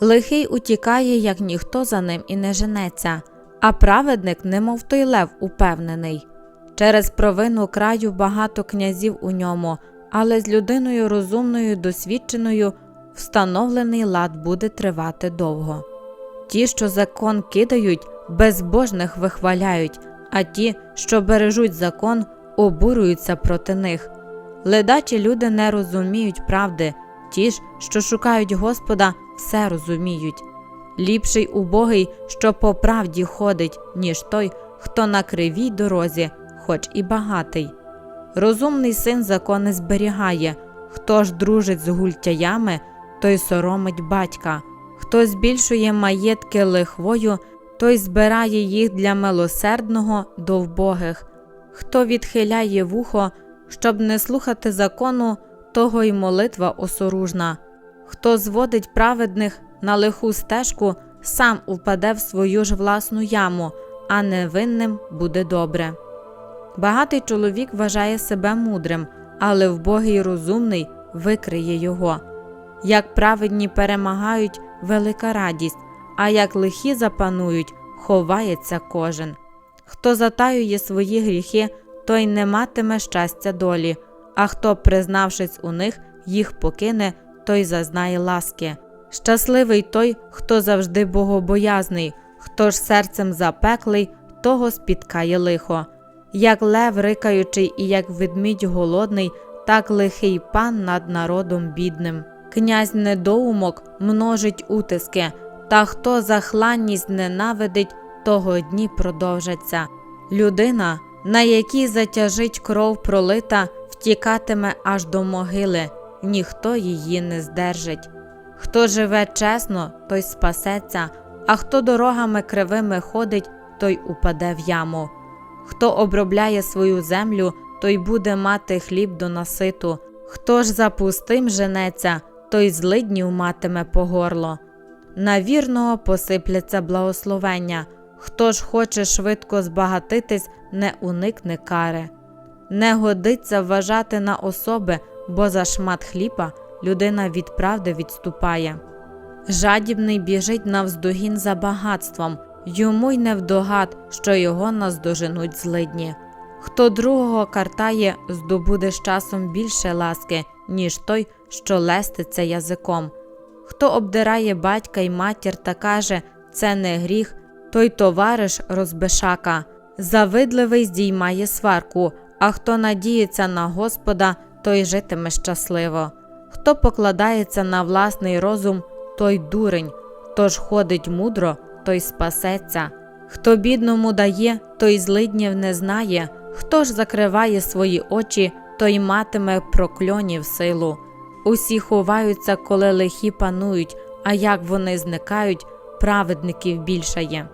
Лихий утікає, як ніхто за ним і не женеться, а праведник, немов той лев, упевнений. Через провину краю багато князів у ньому, але з людиною розумною, досвідченою, встановлений лад буде тривати довго. Ті, що закон кидають, безбожних вихваляють, а ті, що бережуть закон, обурюються проти них. Ледачі люди не розуміють правди, ті ж, що шукають Господа, все розуміють. Ліпший убогий, що по правді ходить, ніж той, хто на кривій дорозі, хоч і багатий. Розумний син закони зберігає, хто ж дружить з гультяями, той соромить батька, хто збільшує маєтки лихвою, той збирає їх для милосердного до вбогих, хто відхиляє вухо, щоб не слухати закону, того й молитва осоружна. Хто зводить праведних на лиху стежку, сам упаде в свою ж власну яму, а невинним буде добре. Багатий чоловік вважає себе мудрим, але вбогий розумний викриє його. Як праведні перемагають велика радість, а як лихі запанують, ховається кожен. Хто затаює свої гріхи, той не матиме щастя долі, а хто, признавшись у них, їх покине, той зазнає ласки. Щасливий той, хто завжди богобоязний, хто ж серцем запеклий, того спіткає лихо. Як лев рикаючий і як ведмідь голодний, так лихий пан над народом бідним. Князь недоумок множить утиски, та хто захланність ненавидить, того дні продовжаться. Людина, на якій затяжить кров пролита, втікатиме аж до могили, ніхто її не здержить. Хто живе чесно, той спасеться, а хто дорогами кривими ходить, той упаде в яму. Хто обробляє свою землю, той буде мати хліб до наситу. Хто ж за пустим женеться, той злиднів матиме по горло. На вірного посипляться благословення. Хто ж хоче швидко збагатитись, не уникне кари. Не годиться вважати на особи, бо за шмат хліба людина від правди відступає. Жадібний біжить навздогін за багатством, йому й не вдогад, що його наздоженуть злидні. Хто другого картає, здобуде з часом більше ласки, ніж той, що леститься язиком. Хто обдирає батька й матір та каже, це не гріх, той товариш розбешака. Завидливий здіймає сварку, а хто надіється на Господа, той житиме щасливо. Хто покладається на власний розум, той дурень, тож ходить мудро, той спасеться. Хто бідному дає, той злиднів не знає, хто ж закриває свої очі, той матиме прокльонів силу. Усі ховаються, коли лихі панують, а як вони зникають, праведників більшає.